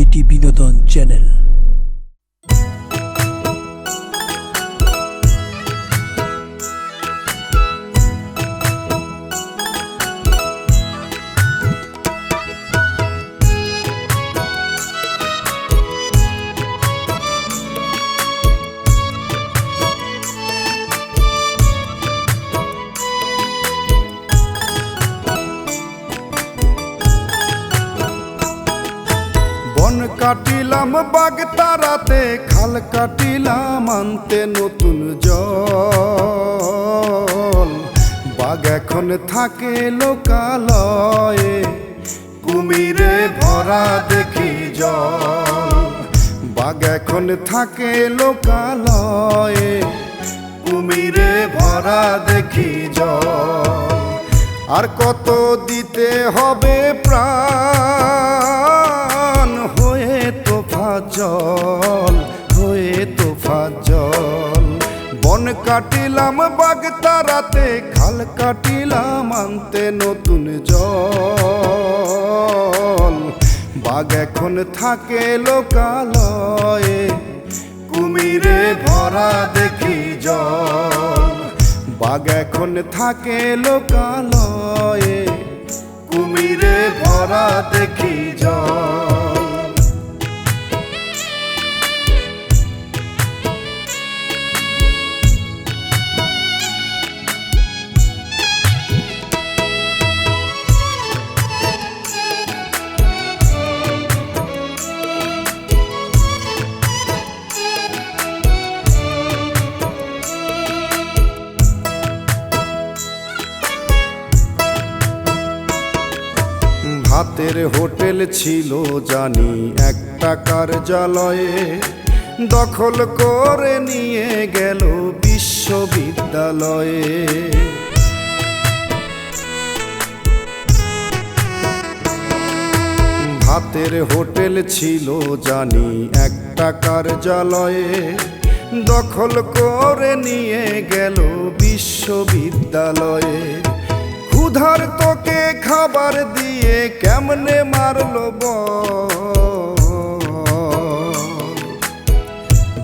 এটি বিনোদন channel. কাটিলাম bug তারাতে খাল কাটিলাম আনতে নতুন জল। বাঘ এখন থাকে লোকালয়ে, কুমিরে ভরা দেখি জল। বাঘ এখন থাকে লোকালয়ে, কুমিরে ভরা দেখি জল। আর কত দিতে হবে প্রাণ? জল হয়ে তোফা জল। বন কাটিলাম বাগ তারাতে খাল কাটিলাম আনতে নতুন জল। বাঘ এখন থাকে লোকালয়ে, কুমিরে ভরা দেখি জল। বাঘ এখন থাকে লোকালয়ে, কুমিরে ভরা দেখি জল। ভাতের হোটেল ছিল জানি একটা কার্যালয়ে। দখল করে নিয়ে গেল বিশ্ববিদ্যালয়ে। ভাতের হোটেল ছিল জানি একটা কার্যালয়ে। দখল করে নিয়ে গেল বিশ্ববিদ্যালয়ে। ক্ষুধার তোকে খাবার দিয়ে কেমনে মারলো?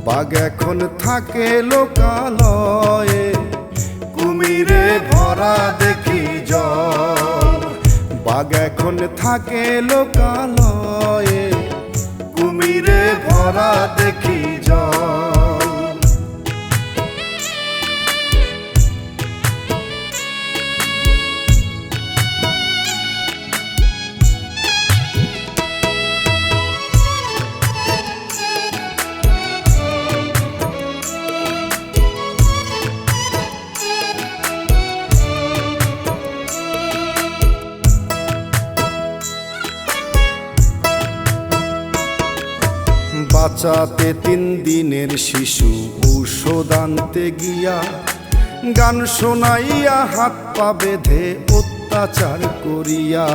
বাঘ এখন থাকে লোকালয়ে, কুমিরে ভরা দেখি জল বাঘ এখন থাকে লোকালয়ে, কুমিরে ভরা দেখি বাঁচাতে তিন দিনের শিশু ঔষধ আনতে গিয়া গান শোনাইয়া হাত পা বেঁধে অত্যাচার করিয়া।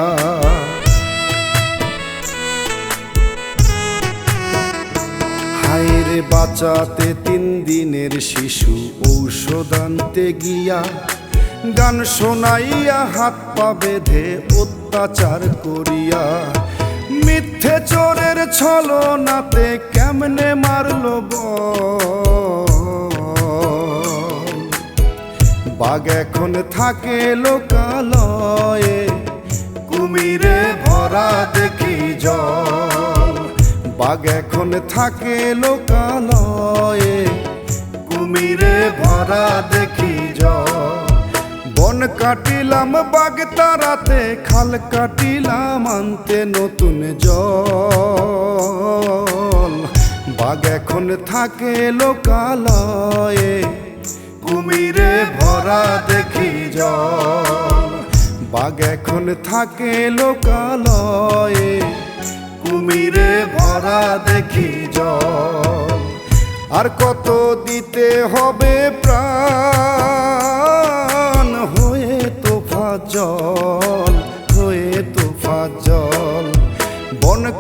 হায়রে বাঁচাতে তিন দিনের শিশু ঔষধ আনতে গিয়া গান শোনাইয়া হাত পা বেঁধে অত্যাচার করিয়া। মিথ্যে চোরের ছলনাতে কেমনে মারলো? বাঘ এখন থাকে লোকালয়ে, কুমিরে ভরা দেখি জল। বাঘ এখন থাকে লোকালয়ে, কুমিরে ভরা দেখি জল। বন কাটিলাম বাগ তারাতে, খাল কাটিলাম আনতে নতুন জল। বাঘ এখন থাকে লোকালয়ে। কুমিরে ভরা দেখি বাঘ এখন থাকে লোকালয়ে। কুমিরে ভরা দেখি আর কত দিতে হবে প্রাণ? হয়ে তোফা জল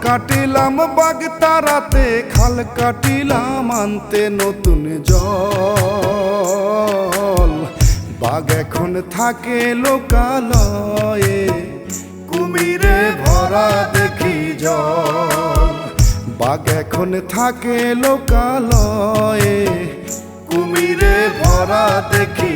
কাটিলাম বাগ তারাতে খাল কাটিলাম আনতে নতুন জল। বাঘ এখন থাকে লোকালয়ে, কুমিরে ভরা দেখি জল। বাঘ এখন থাকে লোকালয়ে, কুমিরে ভরা দেখে